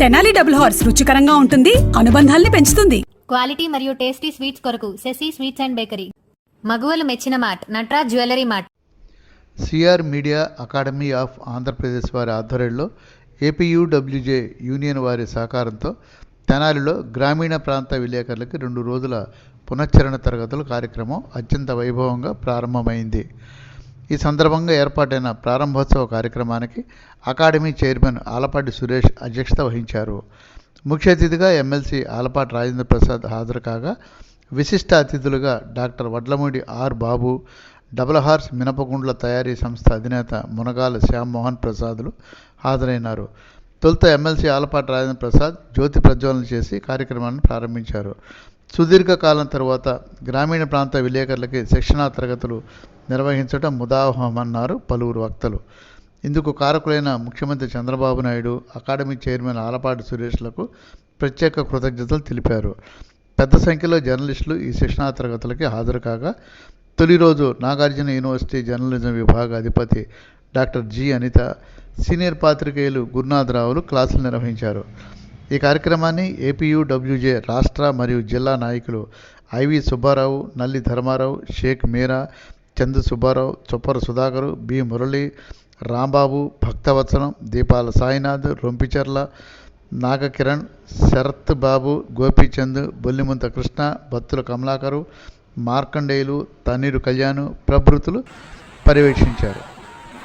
Tenali double horse రుచికరంగా ఉంటుంది అనుబంధాల్ని పెంచుతుంది. క్వాలిటీ మరియు టేస్టీ స్వీట్స్ కొరకు శశి స్వీట్స్ అండ్ బేకరీ. మగువలు మెచ్చిన mart Natraj jewellery mart. CR media academy of Andhra Pradesh వారి ఆధ్వర్యంలో ఏపీయూడబ్ల్యూజే యూనియన్ వారి సహకారంతో తెనాలిలో గ్రామీణ ప్రాంత విలేకరులకి రెండు రోజుల పునశ్చరణ తరగతుల కార్యక్రమం అత్యంత వైభవంగా ప్రారంభమైంది. ఈ సందర్భంగా ఏర్పాటైన ప్రారంభోత్సవ కార్యక్రమానికి అకాడమీ చైర్మన్ ఆలపాటి సురేష్ అధ్యక్షత వహించారు. ముఖ్య అతిథిగా ఎమ్మెల్సీ ఆలపాటి రాజేంద్ర ప్రసాద్ హాజరు కాగా విశిష్ట అతిథులుగా doctor Vadlamudi R Babu double horse మినపగుండ్ల తయారీ సంస్థ అధినేత మునగాల శ్యామ్మోహన్ ప్రసాదులు హాజరైనారు. తొలుత ఎమ్మెల్సీ ఆలపాటి రాజేంద్ర ప్రసాద్ జ్యోతి ప్రజ్వలన చేసి కార్యక్రమాన్ని ప్రారంభించారు. సుదీర్ఘకాలం తరువాత గ్రామీణ ప్రాంత విలేకరులకి శిక్షణా తరగతులు నిర్వహించడం ముదావహమన్నారు పలువురు వక్తలు. ఇందుకు కారకులైన ముఖ్యమంత్రి చంద్రబాబు నాయుడు అకాడమీ చైర్మన్ ఆలపాటి సురేష్లకు ప్రత్యేక కృతజ్ఞతలు తెలిపారు. పెద్ద సంఖ్యలో జర్నలిస్టులు ఈ శిక్షణా తరగతులకి హాజరు కాగా తొలి రోజు నాగార్జున యూనివర్సిటీ జర్నలిజం విభాగ అధిపతి డాక్టర్ జి. అనిత సీనియర్ పాత్రికేయులు గురునాథరావులు క్లాసులు నిర్వహించారు. ఈ కార్యక్రమాన్ని ఏపీయూడబ్ల్యూజే రాష్ట్ర మరియు జిల్లా నాయకులు ఐవి సుబ్బారావు నల్లి ధర్మారావు షేక్ మీరా చందు సుబ్బారావు చొప్పర సుధాకరు బి మురళి రాంబాబు భక్తవత్సలం దీపాల సాయినాథ్ రొంపిచెర్ల నాగకిరణ్ శరత్ బాబు గోపీచంద్ బొల్లిముంత కృష్ణ భత్తుల కమలాకరు మార్కండేయులు తన్నీరు కళ్యాణ్ ప్రభృతులు పర్యవేక్షించారు.